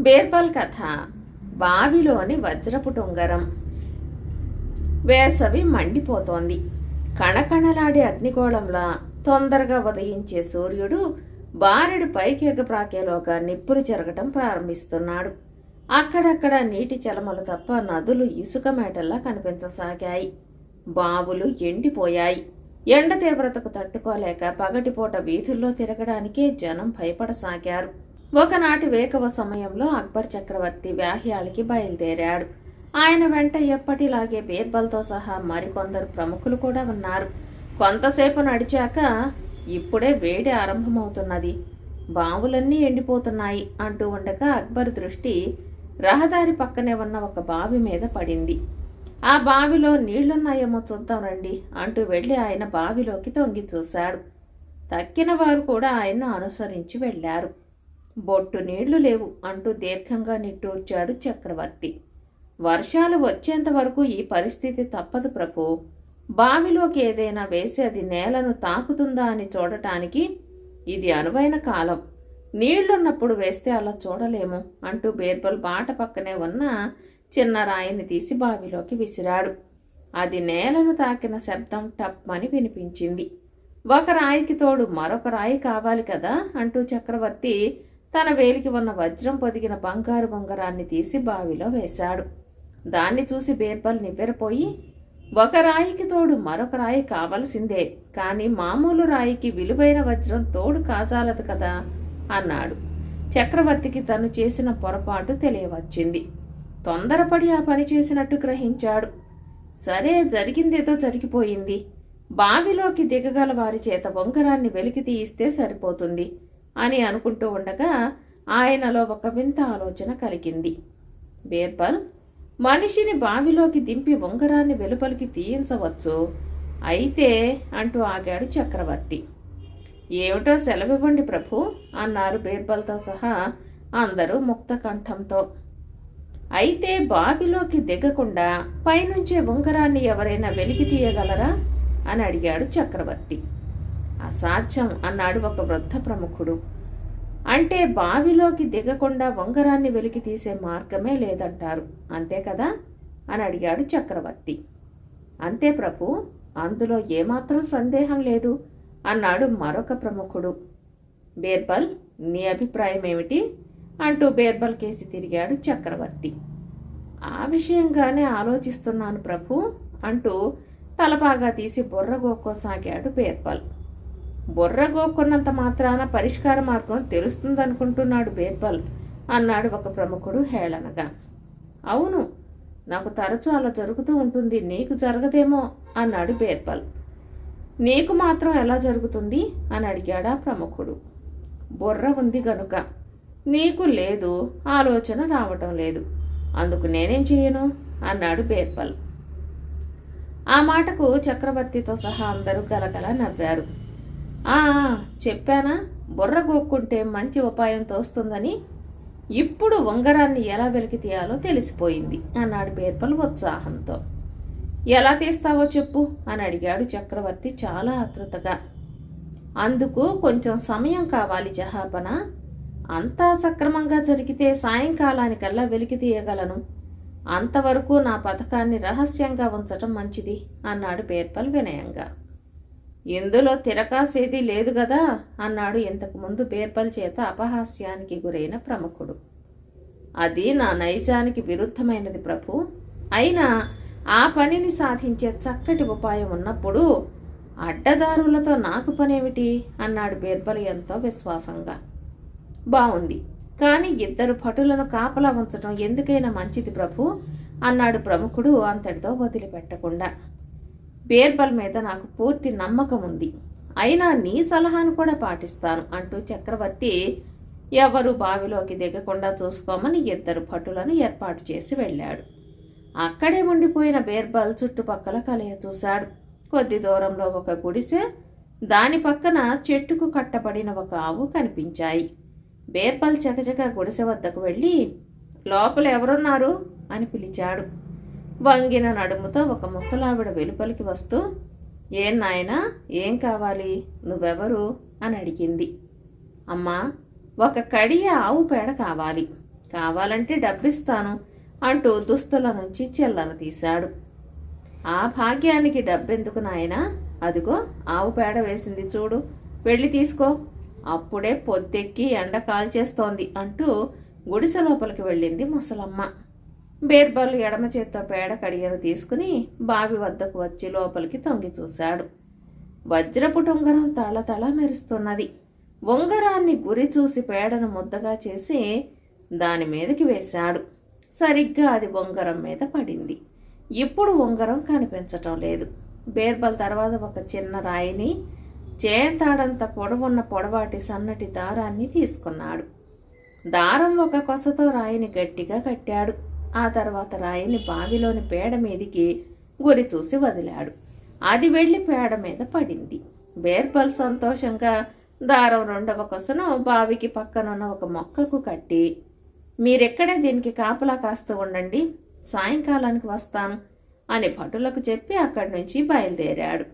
బీర్బల్ కథ బావిలోని వజ్రపు టుంగరం. వేసవి మండిపోతోంది. కణకణలాడే అగ్నిగోళంలా తొందరగా ఉదయించే సూర్యుడు బారెడు పైకి ఎగప్రాకేలోగా నిప్పులు చెరగటం ప్రారంభిస్తున్నాడు. అక్కడక్కడ నీటి చలమలు తప్ప నదులు ఇసుక మేటల్లా కనిపించసాగాయి. బావులు ఎండిపోయాయి. ఎండ తీవ్రతకు తట్టుకోలేక పగటిపూట వీధుల్లో తిరగడానికే జనం భయపడసాగారు. ఒకనాటి వేకవ సమయంలో అక్బర్ చక్రవర్తి వ్యాహ్యాలకి బయలుదేరాడు. ఆయన వెంట ఎప్పటిలాగే బీర్బల్తో సహా మరికొందరు ప్రముఖులు కూడా ఉన్నారు. కొంతసేపు నడిచాక ఇప్పుడే వేడి ఆరంభమవుతున్నది. బావులన్నీ ఎండిపోతున్నాయి అంటూ ఉండగా అక్బర్ దృష్టి రహదారి పక్కనే ఉన్న ఒక బావి మీద పడింది. ఆ బావిలో నీళ్ళున్నాయేమో చూద్దాం రండి అంటూ వెళ్ళి ఆయన బావిలోకి తొంగి చూశాడు. తక్కిన వారు కూడా ఆయన్ను అనుసరించి వెళ్ళారు. బొట్టు నీళ్ళు లేవు అంటూ దీర్ఘంగా నిట్టూర్చాడు చక్రవర్తి. వర్షాలు వచ్చేంత వరకు ఈ పరిస్థితి తప్పదు ప్రభు. బావిలోకి ఏదైనా వేసి అది నేలను తాకుతుందా అని చూడటానికి ఇది అనువైన కాలం. నీళ్ళున్నప్పుడు వేస్తే అలా చూడలేము అంటూ బీర్బల్ బాట పక్కనే ఉన్న చిన్న రాయిని తీసి బావిలోకి విసిరాడు. అది నేలను తాకిన శబ్దం టప్ అని వినిపించింది. ఒక రాయికి తోడు మరొక రాయి కావాలి కదా అంటూ చక్రవర్తి తన వేలికి ఉన్న వజ్రం పొదిగిన బంగారు బొంగరాన్ని తీసి బావిలో వేశాడు. దాన్ని చూసి బీర్బల్ నివ్వెరపోయి ఒక రాయికి తోడు మరొక రాయి కావలసిందే కానీ మామూలు రాయికి విలువైన వజ్రం తోడు కాజాలదు కదా అన్నాడు. చక్రవర్తికి తను చేసిన పొరపాటు తెలియవచ్చింది. తొందరపడి ఆ పని చేసినట్టు గ్రహించాడు. సరే జరిగిందేదో జరిగిపోయింది. బావిలోకి దిగగల వారి చేత బొంగరాన్ని వెలికి తీయిస్తే సరిపోతుంది. అని అనుకుంటూ ఉండగా ఆయనలో ఒక వింత ఆలోచన కలిగింది. బీర్బల్ మనిషిని బావిలోకి దింపి ఉంగరాన్ని వెలుపలికి తీయించవచ్చు. అయితే అంటూ ఆగాడు చక్రవర్తి. ఏమిటో సెలవివ్వండి ప్రభు అన్నారు బీర్బల్తో సహా అందరూ ముక్త కంఠంతో. అయితే బావిలోకి దిగకుండా పైనుంచే ఉంగరాన్ని ఎవరైనా వెలికి తీయగలరా? అని అడిగాడు చక్రవర్తి. అసాధ్యం అన్నాడు ఒక వృద్ధ ప్రముఖుడు. అంటే బావిలోకి దిగకుండా వంగరాన్ని వెలికి తీసే మార్గమే లేదంటారు. అంతే కదా? అని అడిగాడు చక్రవర్తి. అంతే ప్రభు అందులో ఏమాత్రం సందేహం లేదు అన్నాడు మరొక ప్రముఖుడు. బీర్బల్ నీ అభిప్రాయం ఏమిటి? అంటూ బీర్బల్ కేసి తిరిగాడు చక్రవర్తి. ఆ విషయంగానే ఆలోచిస్తున్నాను ప్రభు అంటూ తలపాగా తీసి బుర్రగోక్కోసాగాడు బీర్బల్. బుర్రగోక్కున్నంత మాత్రాన పరిష్కార మార్గం తెలుస్తుందనుకుంటున్నాడు బీర్బల్ అన్నాడు ఒక ప్రముఖుడు హేళనగా. అవును నాకు తరచూ అలా జరుగుతూ ఉంటుంది నీకు జరగదేమో అన్నాడు బీర్బల్. నీకు మాత్రం ఎలా జరుగుతుంది? అని అడిగాడా ప్రముఖుడు. బుర్ర ఉంది గనుక నీకు లేదు ఆలోచన రావటం లేదు. అందుకు నేనేం చేయను? అన్నాడు బీర్బల్. ఆ మాటకు చక్రవర్తితో సహా అందరూ గలగల నవ్వారు. చెప్పానా? బుర్ర గోక్కుంటే మంచి ఉపాయం తోస్తుందని ఇప్పుడు ఉంగరాన్ని ఎలా వెలికి తీయాలో తెలిసిపోయింది అన్నాడు బీర్బల్ ఉత్సాహంతో. ఎలా తీస్తావో చెప్పు అని అడిగాడు చక్రవర్తి చాలా ఆతృతగా అందుకు కొంచెం సమయం కావాలి జహాపన. అంతా సక్రమంగా జరిగితే సాయంకాలానికల్లా వెలికి తీయగలను. అంతవరకు నా పథకాన్ని రహస్యంగా ఉంచటం మంచిది అన్నాడు బీర్బల్ వినయంగా. ఇందులో తిరకాసేది లేదు కదా అన్నాడు ఇంతకుముందు బీర్బల్ చేత అపహాస్యానికి గురైన ప్రముఖుడు. అది నా నైజానికి విరుద్ధమైనది ప్రభు. అయినా ఆ పనిని సాధించే చక్కటి ఉపాయం ఉన్నప్పుడు అడ్డదారులతో నాకు పనేమిటి? అన్నాడు బీర్బల్ ఎంతో విశ్వాసంగా. బావుంది. కానీ ఇద్దరు భటులను కాపలా ఉంచటం ఎందుకైనా మంచిది ప్రభు అన్నాడు ప్రముఖుడు అంతటితో వదిలిపెట్టకుండా. బీర్బల్ మీద నాకు పూర్తి నమ్మకం ఉంది. అయినా నీ సలహాను కూడా పాటిస్తాను అంటూ చక్రవర్తి ఎవరు బావిలోకి దిగకుండా చూసుకోమని ఇద్దరు భటులను ఏర్పాటు చేసి వెళ్ళాడు. అక్కడే ఉండిపోయిన బీర్బల్ చుట్టుపక్కల కలయ చూశాడు. కొద్ది దూరంలో ఒక గుడిసె దాని పక్కన చెట్టుకు కట్టబడిన ఒక ఆవు కనిపించాయి. బీర్బల్ చకచక గుడిసె వద్దకు వెళ్ళి లోపల ఎవరున్నారు? అని పిలిచాడు. వంగిన నడుముతో ఒక ముసలావిడ వెలుపలికి వస్తూ ఏం నాయనా ఏం కావాలి? నువ్వెవరు? అని అడిగింది. అమ్మా ఒక కడియ ఆవు పేడ కావాలి. కావాలంటే డబ్బిస్తాను అంటూ దుస్తుల నుంచి చెల్లను తీశాడు. ఆ భాగ్యానికి డబ్బెందుకు నాయనా? అదిగో ఆవు పేడ వేసింది చూడు. వెళ్ళి తీసుకో. అప్పుడే పొద్దెక్కి ఎండ కాల్చేస్తోంది అంటూ గుడిసె లోపలికి వెళ్ళింది ముసలమ్మ. బీర్బల్ ఎడమ చేత్తో పేడ కడియను తీసుకుని బావి వద్దకు వచ్చి లోపలికి తొంగి చూశాడు. వజ్రపు ఉంగరం తళతళ మెరుస్తున్నది. ఉంగరాన్ని గురి చూసి పేడను ముద్దగా చేసి దాని మీదకి వేశాడు. సరిగ్గా అది ఉంగరం మీద పడింది. ఇప్పుడు ఉంగరం కనిపించటం లేదు. బీర్బల్ తర్వాత ఒక చిన్న రాయిని చేతాడంత పొడవున్న పొడవాటి సన్నటి దారాన్ని తీసుకున్నాడు. దారం ఒక కొసతో రాయిని గట్టిగా కట్టాడు. ఆ తర్వాత రాయిని బావిలోని పేడ మీదికి గురి చూసి వదిలాడు. అది వెళ్ళి పేడ మీద పడింది. బేర్బల్ సంతోషంగా దారం రెండవ కొసను బావికి పక్కనున్న ఒక మొక్కకు కట్టి మీరెక్కడే దీనికి కాపలా కాస్తూ ఉండండి సాయంకాలానికి వస్తాను అని భటులకు చెప్పి అక్కడి నుంచి బయలుదేరాడు.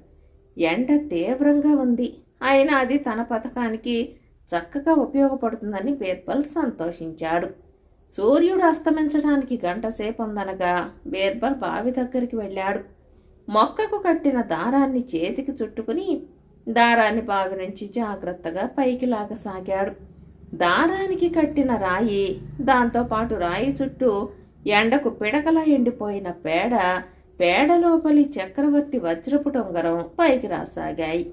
ఎండ తీవ్రంగా ఉంది. అయినా అది తన పథకానికి చక్కగా ఉపయోగపడుతుందని బీర్బల్ సంతోషించాడు. సూర్యుడు అస్తమించడానికి గంట సేపు ఉందనగా బీర్బల్ బావి దగ్గరికి వెళ్ళాడు. మొక్కకు కట్టిన దారాన్ని చేతికి చుట్టుకుని దారాన్ని బావి నుంచి జాగ్రత్తగా పైకి లాగసాగాడు. దారానికి కట్టిన రాయి దాంతోపాటు రాయి చుట్టూ ఎండకు పిడకలా ఎండిపోయిన పేడ పేడ లోపలి చక్రవర్తి వజ్రపు టొంగరం పైకి రాసాగాయి.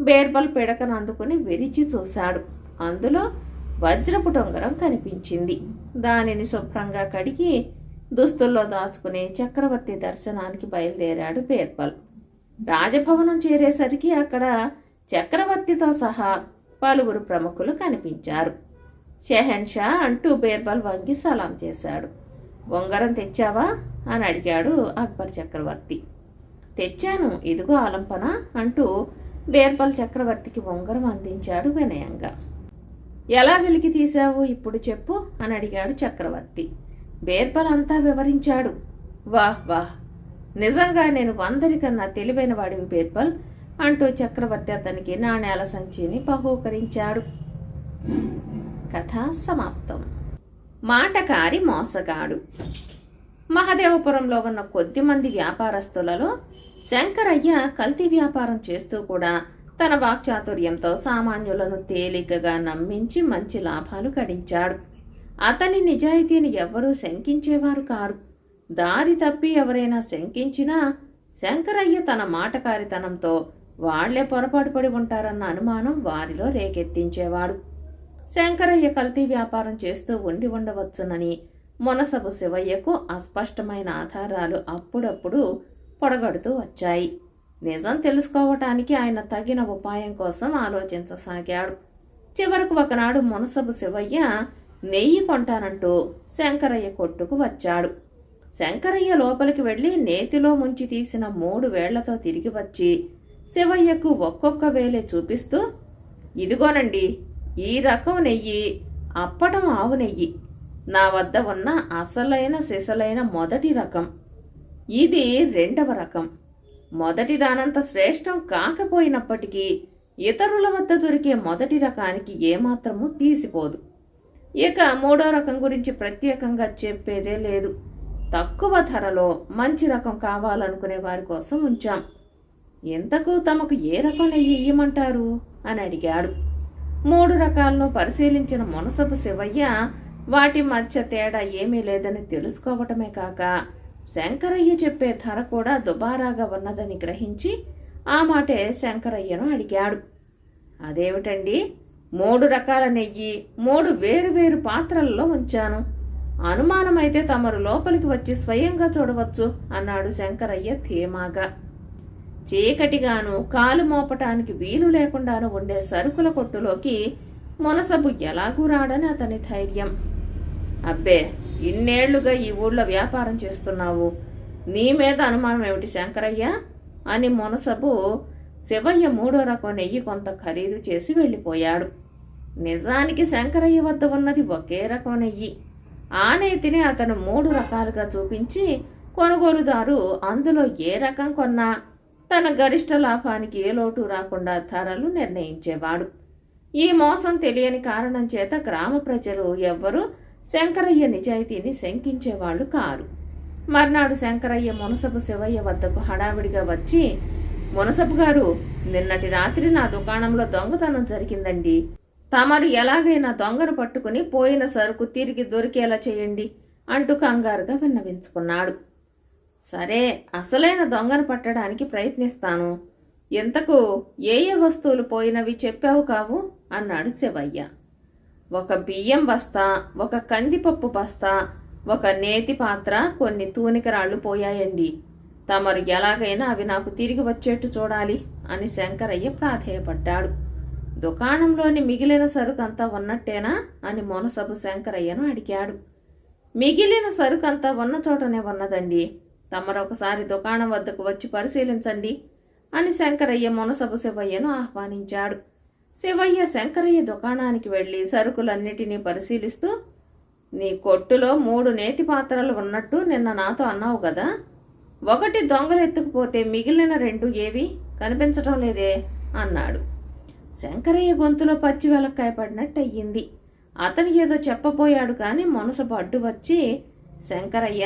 బేర్బల్ పిడకను అందుకుని విరిచి చూశాడు. అందులో వజ్రపు టొంగరం కనిపించింది. దానిని శుభ్రంగా కడిగి దుస్తుల్లో దాచుకుని చక్రవర్తి దర్శనానికి బయలుదేరాడు బేర్బల్ రాజభవనం చేరేసరికి అక్కడ చక్రవర్తితో సహా పలువురు ప్రముఖులు కనిపించారు. షెహన్షా అంటూ బీర్బల్ వంగి సలాం చేశాడు. ఉంగరం తెచ్చావా? అని అడిగాడు అక్బర్ చక్రవర్తి. తెచ్చాను ఇదిగో ఆలంపన అంటూ బీర్బల్ చక్రవర్తికి ఉంగరం అందించాడు వినయంగా. ఎలా వెలికి తీశావు ఇప్పుడు చెప్పు అని అడిగాడు చక్రవర్తి. బీర్బల్ అంతా వివరించాడు. వాహ్ వాహ్. నిజంగా నేను అందరికన్నా తెలివైన వాడివి బీర్బల్ అంటూ చక్రవర్తి అతనికి నాణేల సంచిని బహూకరించాడు. కథ సమాప్తం. మాటకారి మోసగాడు. మహదేవపురంలో ఉన్న కొద్దిమంది వ్యాపారస్తులలో శంకరయ్య కల్తీ వ్యాపారం చేస్తూ కూడా తన వాక్చాతుర్యంతో సామాన్యులను తేలికగా నమ్మించి మంచి లాభాలు గడించాడు. అతని నిజాయితీని ఎవ్వరూ శంకించేవారు కారు. దారి తప్పి ఎవరైనా శంకించినా శంకరయ్య తన మాటకారితనంతో వాళ్ళే పొరపాటు పడి ఉంటారన్న అనుమానం వారిలో రేకెత్తించేవాడు. శంకరయ్య కల్తీ వ్యాపారం చేస్తూ ఉండి ఉండవచ్చునని మునసబు శివయ్యకు అస్పష్టమైన ఆధారాలు అప్పుడప్పుడు పొడగడుతూ వచ్చాయి. నిజం తెలుసుకోవటానికి ఆయన తగిన ఉపాయం కోసం ఆలోచించసాగాడు. చివరకు ఒకనాడు మునసబు శివయ్య నెయ్యి కొంటానంటూ శంకరయ్య కొట్టుకు వచ్చాడు. శంకరయ్య లోపలికి వెళ్ళి నేతిలో ముంచి తీసిన మూడు వేళ్ళతో తిరిగి వచ్చి శివయ్యకు ఒక్కొక్క వేలే చూపిస్తూ ఇదిగోనండి ఈ రకం నెయ్యి అప్పటం ఆవు నెయ్యి. నా వద్ద ఉన్న అసలైన సిసలైన మొదటి రకం. ఇది రెండవ రకం. మొదటి దానంత శ్రేష్టం కాకపోయినప్పటికీ ఇతరుల వద్ద దొరికే మొదటి రకానికి ఏమాత్రము తీసిపోదు. ఇక మూడో రకం గురించి ప్రత్యేకంగా చెప్పేదే లేదు. తక్కువ ధరలో మంచి రకం కావాలనుకునే వారి కోసం ఉంచాం. ఇంతకు తమకు ఏ రకం నెయ్యి ఇయ్యమంటారు? అని అడిగాడు. మూడు రకాలను పరిశీలించిన మునసపు శివయ్య వాటి మధ్య తేడా ఏమీ లేదని తెలుసుకోవటమే కాక శంకరయ్య చెప్పే ధర కూడా దుబారాగా ఉన్నదని గ్రహించి ఆ మాటే శంకరయ్యను అడిగాడు. అదేమిటండి? మూడు రకాల నెయ్యి మూడు వేరు వేరు ఉంచాను. అనుమానమైతే తమరు లోపలికి వచ్చి స్వయంగా చూడవచ్చు అన్నాడు శంకరయ్య ధీమాగా. చీకటిగాను కాలు మోపటానికి వీలు లేకుండాను ఉండే సరుకుల కొట్టులోకి మునసబు ఎలాగూ రాడని అతని ధైర్యం. అబ్బే ఇన్నేళ్ళుగా ఈ ఊళ్ళో వ్యాపారం చేస్తున్నావు. నీ మీద అనుమానం ఏమిటి శంకరయ్య? అని మునసబు శివయ్య మూడో రకం నెయ్యి కొంత ఖరీదు చేసి వెళ్ళిపోయాడు. నిజానికి శంకరయ్య వద్ద ఉన్నది ఒకే రకం నెయ్యి. ఆ నేతిని అతను మూడు రకాలుగా చూపించి కొనుగోలుదారు అందులో ఏ రకం కొన్నా తన గరిష్ట లాభానికి ఏ లోటు రాకుండా ధరలు నిర్ణయించేవాడు. ఈ మోసం తెలియని కారణం చేత గ్రామ ప్రజలు ఎవ్వరూ శంకరయ్య నిజాయితీని శంకించేవాళ్ళు కారు. మర్నాడు శంకరయ్య మునసపు శివయ్య వద్దకు హడావిడిగా వచ్చి మునసపు గారు నిన్నటి రాత్రి నా దుకాణంలో దొంగతనం జరిగిందండి. తమరు ఎలాగైనా దొంగను పట్టుకుని పోయిన సరుకు తిరిగి దొరికేలా చేయండి అంటూ కంగారుగా విన్నవించుకున్నాడు. సరే అసలైన దొంగను పట్టడానికి ప్రయత్నిస్తాను. ఇంతకు ఏ ఏ వస్తువులు పోయినవి చెప్పావు కావు? అన్నాడు శివయ్య. ఒక బియ్యం బస్తా ఒక కందిపప్పు బస్తా ఒక నేతి పాత్ర కొన్ని తూనికరాళ్ళు పోయాయండి. తమరు ఎలాగైనా అవి నాకు తిరిగి వచ్చేట్టు చూడాలి అని శంకరయ్య ప్రాధేయపడ్డాడు. దుకాణంలోని మిగిలిన సరుకంతా ఉన్నట్టేనా అని మొనసబు శంకరయ్యను అడిగాడు. మిగిలిన సరుకంతా ఉన్న చోటనే ఉన్నదండి. తమరొకసారి దుకాణం వద్దకు వచ్చి పరిశీలించండి అని శంకరయ్య మునసబు శివయ్యను ఆహ్వానించాడు. శివయ్య శంకరయ్య దుకాణానికి వెళ్ళి సరుకులన్నిటినీ పరిశీలిస్తూ నీ కొట్టులో మూడు నేతి పాత్రలు ఉన్నట్టు నిన్న నాతో అన్నావు కదా ఒకటి దొంగలు ఎత్తుకుపోతే మిగిలిన రెండు ఏవి? కనిపించటం లేదే అన్నాడు. శంకరయ్య గొంతులో పచ్చి వెలక్కాయ పడినట్టు అయ్యింది అతను ఏదో చెప్పబోయాడు కానీ మనసు అడ్డు వచ్చి శంకరయ్య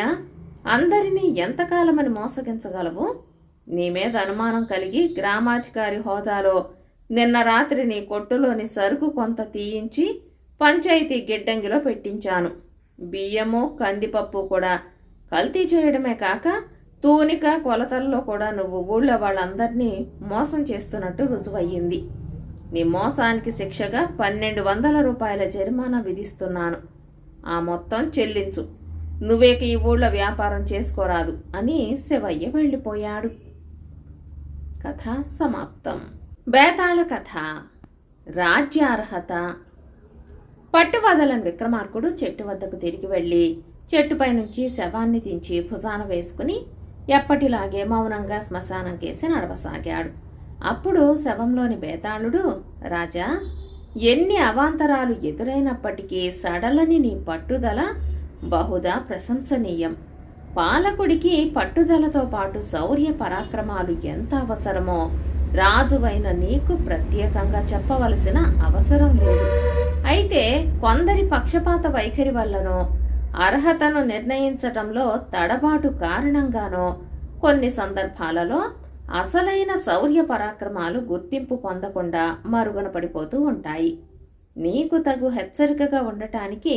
అందరినీ ఎంతకాలమని మోసగించగలవు? నీ మీద అనుమానం కలిగి గ్రామాధికారి హోదాలో నిన్న రాత్రి నీ కొట్టులోని సరుకు కొంత తీయించి పంచాయతీ గిడ్డంగిలో పెట్టించాను. బియ్యము కందిపప్పు కూడా కల్తీ చేయడమే కాక తూనిక కొలతల్లో కూడా నువ్వు ఊళ్ళో వాళ్ళందరినీ మోసం చేస్తున్నట్టు రుజువయ్యింది. నీ మోసానికి శిక్షగా పన్నెండు వందల రూపాయల జరిమానా విధిస్తున్నాను. ఆ మొత్తం చెల్లించు. నువ్వేక ఈ ఊళ్ళో వ్యాపారం చేసుకోరాదు అని శివయ్య వెళ్ళిపోయాడు. కథ సమాప్తం. బేతాళ కథ రాజ్యార్హత. పట్టువదలని విక్రమార్కుడు చెట్టు వద్దకు తిరిగి వెళ్ళి చెట్టుపై నుంచి శవాన్ని దించి భుజాన వేసుకుని ఎప్పటిలాగే మౌనంగా శ్మశానం కేసి నడవసాగాడు. అప్పుడు శవంలోని బేతాళుడు రాజా ఎన్ని అవాంతరాలు ఎదురైనప్పటికీ సడలని నీ పట్టుదల బహుదా ప్రశంసనీయం. పాలకుడికి పట్టుదలతో పాటు శౌర్య పరాక్రమాలు ఎంత అవసరమో రాజువైన నీకు ప్రత్యేకంగా చెప్పవలసిన అవసరం లేదు. అయితే కొందరి పక్షపాత వైఖరి వల్లనో అర్హతను నిర్ణయించటంలో తడబాటు కారణంగానో కొన్ని సందర్భాలలో అసలైన శౌర్య పరాక్రమాలు గుర్తింపు పొందకుండా మరుగున పడిపోతూ ఉంటాయి. నీకు తగు హెచ్చరికగా ఉండటానికి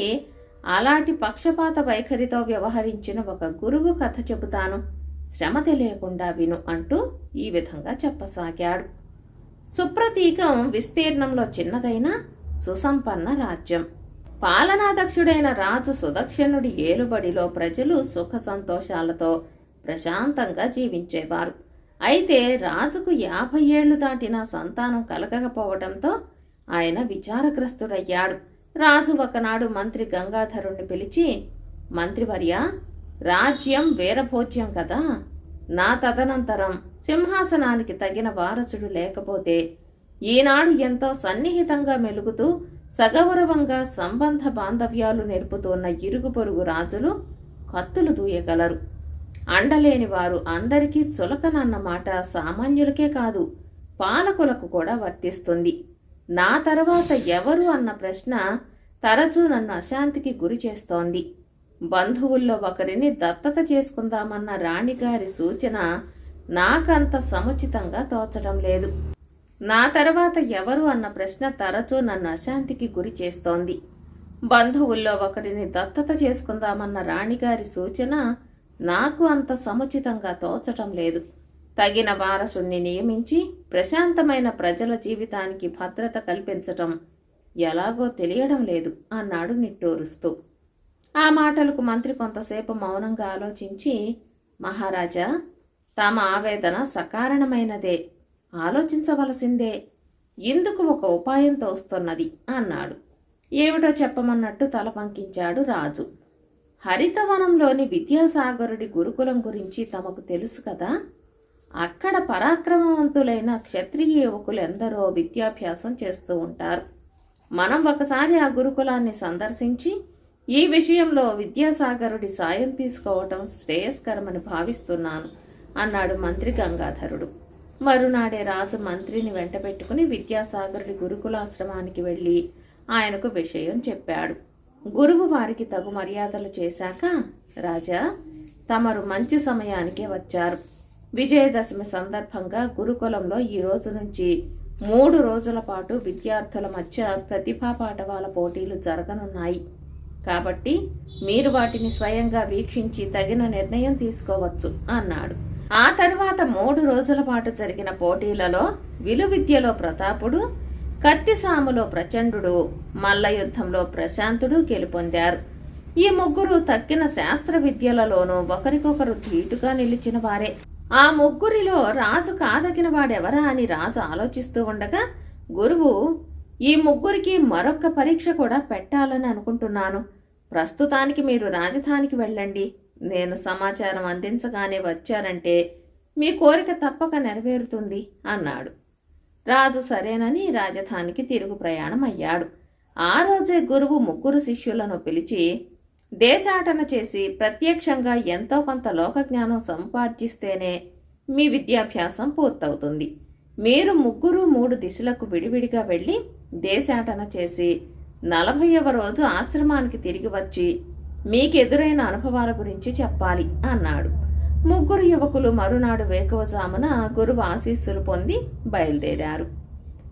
అలాంటి పక్షపాత వైఖరితో వ్యవహరించిన ఒక గురువు కథ చెబుతాను. శ్రమ తెలియకుండా విను అంటూ ఈ విధంగా చెప్పసాగాడు. సుప్రతీకం విస్తీర్ణంలో చిన్నదైన సుసంపన్న రాజ్యం. పాలనాధ్యక్షుడైన రాజు సుదక్షిణుడి ఏలుబడిలో ప్రజలు సుఖ సంతోషాలతో ప్రశాంతంగా జీవించేవారు. అయితే రాజుకు యాభై ఏళ్ళు దాటిన సంతానం కలగకపోవడంతో ఆయన విచారగ్రస్తుడయ్యాడు. రాజు ఒకనాడు మంత్రి గంగాధరుణ్ణి పిలిచి మంత్రివర్య రాజ్యం వీరభోజ్యం కదా. నా తదనంతరం సింహాసనానికి తగిన వారసుడు లేకపోతే ఈనాడు ఎంతో సన్నిహితంగా మెలుగుతూ సగౌరవంగా సంబంధ బాంధవ్యాలు నేర్పుతున్న ఇరుగు పొరుగు రాజులు కత్తులు దూయగలరు. అండలేని వారు అందరికీ చులకనన్న మాట సామాన్యులకే కాదు పాలకులకు కూడా వర్తిస్తుంది. నా తర్వాత ఎవరు అన్న ప్రశ్న తరచూ నన్ను అశాంతికి గురి చేస్తోంది. బంధువుల్లో ఒకరిని దత్తత చేసుకుందామన్న రాణిగారి సూచన నాకంత సముచితంగా తోచడం లేదు. నా తర్వాత ఎవరు అన్న ప్రశ్న తరచూ నన్ను అశాంతికి గురి చేస్తోంది. బంధువుల్లో ఒకరిని దత్తత చేసుకుందామన్న రాణిగారి సూచన నాకు అంత సముచితంగా తోచటం లేదు. తగిన వారసుణ్ణి నియమించి ప్రశాంతమైన ప్రజల జీవితానికి భద్రత కల్పించటం ఎలాగో తెలియడం లేదు అన్నాడు నిట్టూరుస్తూ. ఆ మాటలకు మంత్రి కొంతసేపు మౌనంగా ఆలోచించి మహారాజా తమ ఆవేదన సకారణమైనదే. ఆలోచించవలసిందే. ఇందుకు ఒక ఉపాయం తోస్తున్నది అన్నాడు. ఏమిటో చెప్పమన్నట్టు తల పంకించాడు రాజు. హరితవనంలోని విద్యాసాగరుడి గురుకులం గురించి తమకు తెలుసు కదా? అక్కడ పరాక్రమవంతులైన క్షత్రియ యువకులు ఎందరో విద్యాభ్యాసం చేస్తూ ఉంటారు. మనం ఒకసారి ఆ గురుకులాన్ని సందర్శించి ఈ విషయంలో విద్యాసాగరుడి సాయం తీసుకోవటం శ్రేయస్కరమని భావిస్తున్నాను అన్నాడు మంత్రి గంగాధరుడు. మరునాడే రాజు మంత్రిని వెంటబెట్టుకుని విద్యాసాగరుడి గురుకులాశ్రమానికి వెళ్ళి ఆయనకు విషయం చెప్పాడు. గురువు వారికి తగు మర్యాదలు చేశాక రాజా తమరు మంచి సమయానికే వచ్చారు. విజయదశమి సందర్భంగా గురుకులంలో ఈ రోజు నుంచి మూడు రోజుల పాటు విద్యార్థుల మధ్య ప్రతిభా పాఠవాల పోటీలు జరగనున్నాయి. కాబట్టి మీరు వాటిని స్వయంగా వీక్షించి తగిన నిర్ణయం తీసుకోవచ్చు అన్నాడు. ఆ తర్వాత మూడు రోజుల పాటు జరిగిన పోటీలలో విలువిద్యలో ప్రతాపుడు కత్తిసాములో ప్రచండు మల్ల యుద్ధంలో ప్రశాంతుడు గెలుపొందారు. ఈ ముగ్గురు తక్కిన శాస్త్ర విద్యలలోనూ ఒకరికొకరు ధీటుగా నిలిచిన వారే. ఆ ముగ్గురిలో రాజు కాదగిన వాడెవరా అని రాజు ఆలోచిస్తూ ఉండగా గురువు ఈ ముగ్గురికి మరొక్క పరీక్ష కూడా పెట్టాలని అనుకుంటున్నాను. ప్రస్తుతానికి మీరు రాజధానికి వెళ్ళండి. నేను సమాచారం అందించగానే వచ్చారంటే మీ కోరిక తప్పక నెరవేరుతుంది అన్నాడు. రాజు సరేనని రాజధానికి తిరుగు ప్రయాణం అయ్యాడు. ఆ రోజే గురువు ముగ్గురు శిష్యులను పిలిచి దేశాటన చేసి ప్రత్యక్షంగా ఎంతో కొంత లోకజ్ఞానం సంపార్జిస్తేనే మీ విద్యాభ్యాసం పూర్తవుతుంది. మీరు ముగ్గురు మూడు దిశలకు విడివిడిగా వెళ్ళి దేశాటన చేసి నలభైవ రోజు ఆశ్రమానికి తిరిగి వచ్చి మీకెదురైన అనుభవాల గురించి చెప్పాలి అన్నాడు. ముగ్గురు యువకులు మరునాడు వేకువజామున గురువు ఆశీస్సులు పొంది బయలుదేరారు.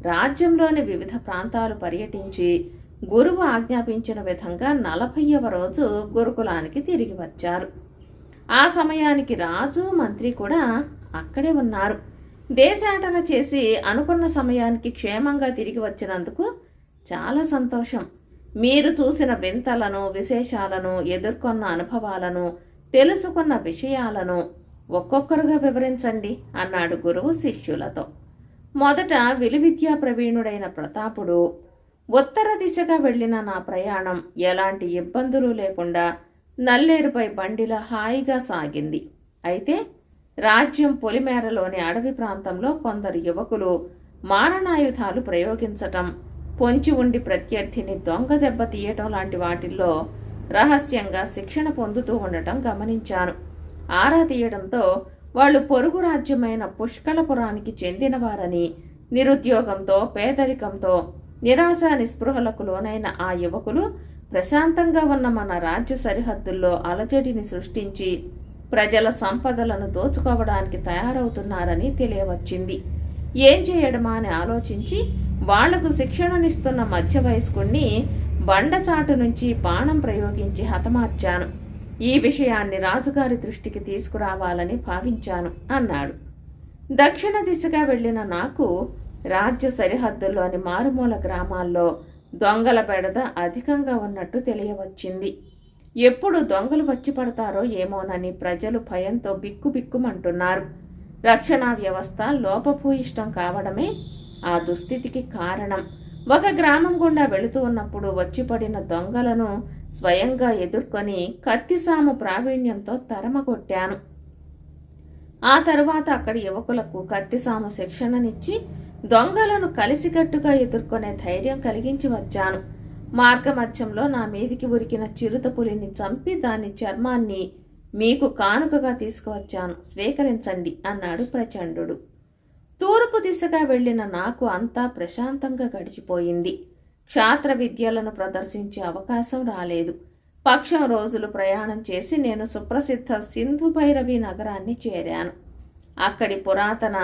రాజ్యంలోని వివిధ ప్రాంతాలు పర్యటించి గురువు ఆజ్ఞాపించిన విధంగా నలభైవ రోజు గురుకులానికి తిరిగి వచ్చారు. ఆ సమయానికి రాజు మంత్రి కూడా అక్కడే ఉన్నారు. దేశాటన చేసి అనుకున్న సమయానికి క్షేమంగా తిరిగి వచ్చినందుకు చాలా సంతోషం. మీరు చూసిన వింతలను విశేషాలను ఎదుర్కొన్న అనుభవాలను తెలుసుకున్న విషయాలను ఒక్కొక్కరుగా వివరించండి అన్నాడు గురువు శిష్యులతో. మొదట విలువిద్యా ప్రవీణుడైన ప్రతాపుడు ఉత్తర దిశగా వెళ్ళిన నా ప్రయాణం ఎలాంటి ఇబ్బందులు లేకుండా నల్లేరుపై బండిలో హాయిగా సాగింది. అయితే రాజ్యం పొలిమేరలోని అడవి ప్రాంతంలో కొందరు యువకులు మారణాయుధాలు ప్రయోగించటం పొంచి ఉండి ప్రత్యర్థిని దొంగ దెబ్బ తీయటం లాంటి వాటిల్లో రహస్యంగా శిక్షణ పొందుతూ ఉండటం గమనించాను. ఆరా తీయడంతో వాళ్ళు పొరుగు రాజ్యమైన పుష్కలపురానికి చెందినవారని నిరుద్యోగంతో పేదరికంతో నిరాశ నిస్పృహలకు లోనైన ఆ యువకులు ప్రశాంతంగా ఉన్న మన రాజ్య సరిహద్దుల్లో అలజడిని సృష్టించి ప్రజల సంపదలను దోచుకోవడానికి తయారవుతున్నారని తెలియవచ్చింది. ఏం చేయడమా అని ఆలోచించి వాళ్ళకు శిక్షణనిస్తున్న మధ్య వయస్కుణ్ణి బండచాటు నుంచి బాణం ప్రయోగించి హతమార్చాను. ఈ విషయాన్ని రాజుగారి దృష్టికి తీసుకురావాలని భావించాను అన్నాడు. దక్షిణ దిశగా వెళ్ళిన నాకు రాజ్య సరిహద్దుల్లోని మారుమూల గ్రామాల్లో దొంగల బెడద అధికంగా ఉన్నట్టు తెలియవచ్చింది. ఎప్పుడు దొంగలు వచ్చి పడతారో ఏమోనని ప్రజలు భయంతో బిక్కుబిక్కుమంటున్నారు రక్షణా వ్యవస్థ లోపభూయిష్టం కావడమే ఆ దుస్థితికి కారణం. ఒక గ్రామం గుండా వెళుతూ ఉన్నప్పుడు వచ్చిపడిన దొంగలను స్వయంగా ఎదుర్కొని కత్తిసాము ప్రావీణ్యంతో తరమగొట్టాను. ఆ తరువాత అక్కడి యువకులకు కత్తిసాము శిక్షణనిచ్చి దొంగలను కలిసికట్టుగా ఎదుర్కొనే ధైర్యం కలిగించి వచ్చాను. మార్గమధ్యంలో నా మీదికి ఉరికిన చిరుత పులిని చంపి దాని చర్మాన్ని మీకు కానుకగా తీసుకువచ్చాను. స్వీకరించండి అన్నాడు ప్రచండు తూర్పు దిశగా వెళ్ళిన నాకు అంతా ప్రశాంతంగా గడిచిపోయింది. క్షాత్ర విద్యలను ప్రదర్శించే అవకాశం రాలేదు. పక్షం రోజులు ప్రయాణం చేసి నేను సుప్రసిద్ధ సింధు భైరవి నగరాన్ని చేరాను. అక్కడి పురాతన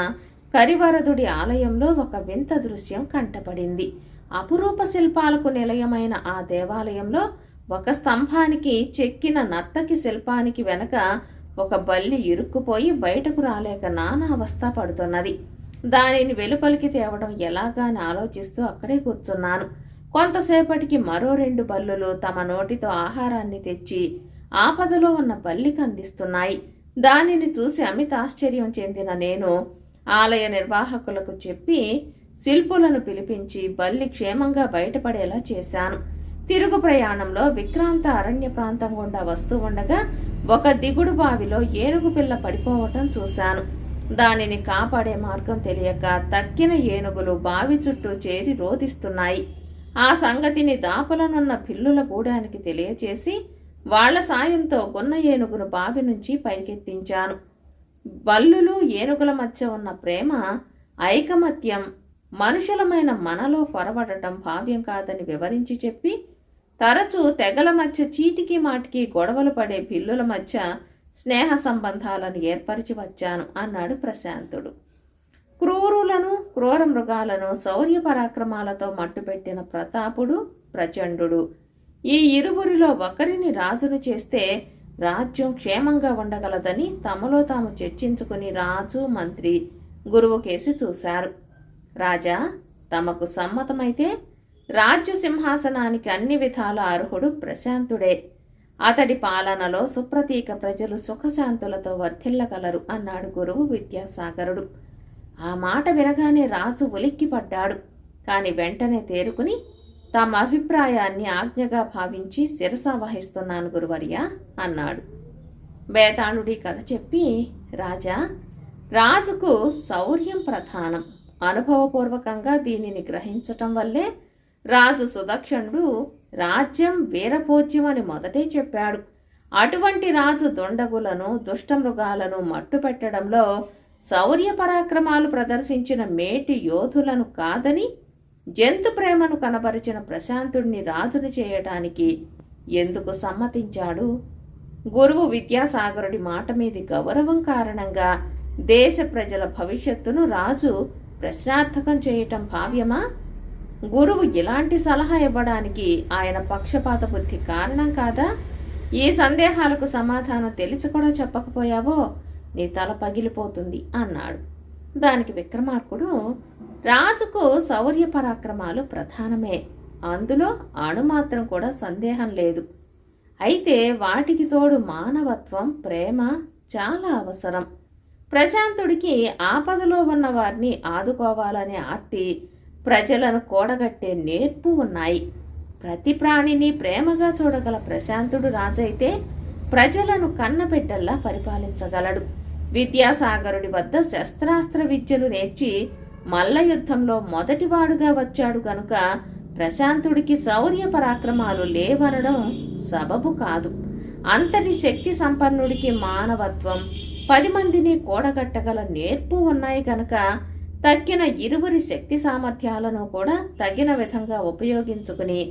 కరివరదుడి ఆలయంలో ఒక వింత దృశ్యం కంటపడింది. అపురూప శిల్పాలకు నిలయమైన ఆ దేవాలయంలో ఒక స్తంభానికి చెక్కిన నర్తకి శిల్పానికి వెనక ఒక బల్లి ఇరుక్కుపోయి బయటకు రాలేక నానా అవస్థ పడుతున్నది. దానిని వెలుపలికి తేవడం ఎలాగా అని ఆలోచిస్తూ అక్కడే కూర్చున్నాను. కొంతసేపటికి మరో రెండు బల్లులు తమ నోటితో ఆహారాన్ని తెచ్చి ఆపదలో ఉన్న బల్లికి అందిస్తున్నాయి. దానిని చూసి అమిత ఆశ్చర్యం చెందిన నేను ఆలయ నిర్వాహకులకు చెప్పి శిల్పులను పిలిపించి బల్లి క్షేమంగా బయటపడేలా చేశాను. తిరుగు ప్రయాణంలో విక్రాంత అరణ్య ప్రాంతం గుండా వస్తూ ఉండగా ఒక దిగుడు బావిలో ఏనుగు పిల్ల పడిపోవటం చూశాను. దానిని కాపాడే మార్గం తెలియక తక్కిన ఏనుగులు బావి చుట్టూ చేరి రోధిస్తున్నాయి. ఆ సంగతిని దాపలనున్న పిల్లుల గూడానికి తెలియచేసి వాళ్ళ సాయంతో గున్న ఏనుగును బావి నుంచి పైకెత్తించాను. బల్లులు ఏనుగుల మధ్య ఉన్న ప్రేమ ఐకమత్యం మనుషులమైన మనలో పొరబడటం భావ్యం కాదని వివరించి చెప్పి తరచూ తెగల మధ్య చీటికి మాటికి గొడవలు పడే పిల్లుల మధ్య స్నేహ సంబంధాలను ఏర్పరిచి వచ్చాను అన్నాడు ప్రశాంతుడు. క్రూరులను క్రూర మృగాలను శౌర్య పరాక్రమాలతో మట్టుపెట్టిన ప్రతాపుడు ప్రచండు ఈ ఇరువురిలో ఒకరిని రాజును చేస్తే రాజ్యం క్షేమంగా ఉండగలదని తమలో తాము చర్చించుకుని రాజు మంత్రి గురువు కేసి చూశారు. రాజా తమకు సమ్మతమైతే రాజ్య సింహాసనానికి అన్ని విధాల అర్హుడు ప్రశాంతుడే. అతడి పాలనలో సుప్రతీక ప్రజలు సుఖశాంతులతో వర్ధిల్లగలరు అన్నాడు గురువు విద్యాసాగరుడు. ఆ మాట వినగానే రాజు ఉలిక్కిపడ్డాడు. కాని వెంటనే తేరుకుని తమ అభిప్రాయాన్ని ఆజ్ఞగా భావించి శిరస వహిస్తున్నాను గురువర్య అన్నాడు. బేతాళుడి కథ చెప్పి రాజా రాజుకు శౌర్యం ప్రధానం. అనుభవపూర్వకంగా దీనిని గ్రహించటం వల్లే రాజు సుదక్షణుడు రాజ్యం వీరభోజ్యం అని మొదటే చెప్పాడు. అటువంటి రాజు దొండగులను దుష్టమృగాలను మట్టుపెట్టడంలో శౌర్య పరాక్రమాలు ప్రదర్శించిన మేటి యోధులను కాదని జంతు ప్రేమను కనబరిచిన ప్రశాంతుడిని రాజును చేయటానికి ఎందుకు సమ్మతించాడు? గురువు విద్యాసాగరుడి మాట మీది గౌరవం కారణంగా దేశ ప్రజల భవిష్యత్తును రాజు ప్రశ్నార్థకం చేయటం భావ్యమా? గురువు ఇలాంటి సలహా ఇవ్వడానికి ఆయన పక్షపాత బుద్ధి కారణం కాదా? ఈ సందేహాలకు సమాధానం తెలిసి కూడా చెప్పకపోయావో? నీ తల పగిలిపోతుంది అన్నాడు. దానికి విక్రమార్కుడు రాజుకు శౌర్య పరాక్రమాలు ప్రధానమే. అందులో అణుమాత్రం కూడా సందేహం లేదు. అయితే వాటికి తోడు మానవత్వం ప్రేమ చాలా అవసరం. ప్రశాంతుడికి ఆపదలో ఉన్న వారిని ఆదుకోవాలనే ఆర్తి ప్రజలను కూడగట్టే నేర్పు ఉన్నాయి. ప్రతి ప్రాణిని ప్రేమగా చూడగల ప్రశాంతుడు రాజైతే ప్రజలను కన్నబిడ్డల్లా పరిపాలించగలడు. విద్యాసాగరుడి వద్ద శస్త్రాస్త్ర విద్యలు నేర్చి మల్ల యుద్ధంలో మొదటివాడుగా వచ్చాడు గనుక ప్రశాంతుడికి శౌర్య పరాక్రమాలు లేవనడం సబబు కాదు. అంతటి శక్తి సంపన్నుడికి మానవత్వం పది మందిని కూడగట్టగల నేర్పు ఉన్నాయి కనుక తక్కిన ఇరువురి శక్తి సామర్థ్యాలను కూడా తగిన విధంగా ఉపయోగించుకుని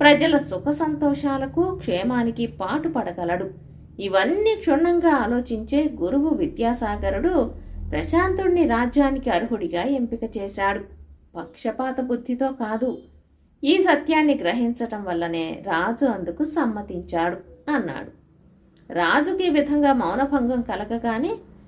ప్రజల సుఖ సంతోషాలకు క్షేమానికి పాటుపడగలడు. ఇవన్నీ క్షుణ్ణంగా ఆలోచించే గురువు విద్యాసాగరుడు ప్రశాంతుణ్ణి రాజ్యానికి అర్హుడిగా ఎంపిక చేశాడు. పక్షపాత బుద్ధితో కాదు ఈ సత్యాన్ని గ్రహించటం వల్లనే రాజు అందుకు సమ్మతించాడు అన్నాడు. రాజుకి ఈ విధంగా మౌనభంగం కలగగానే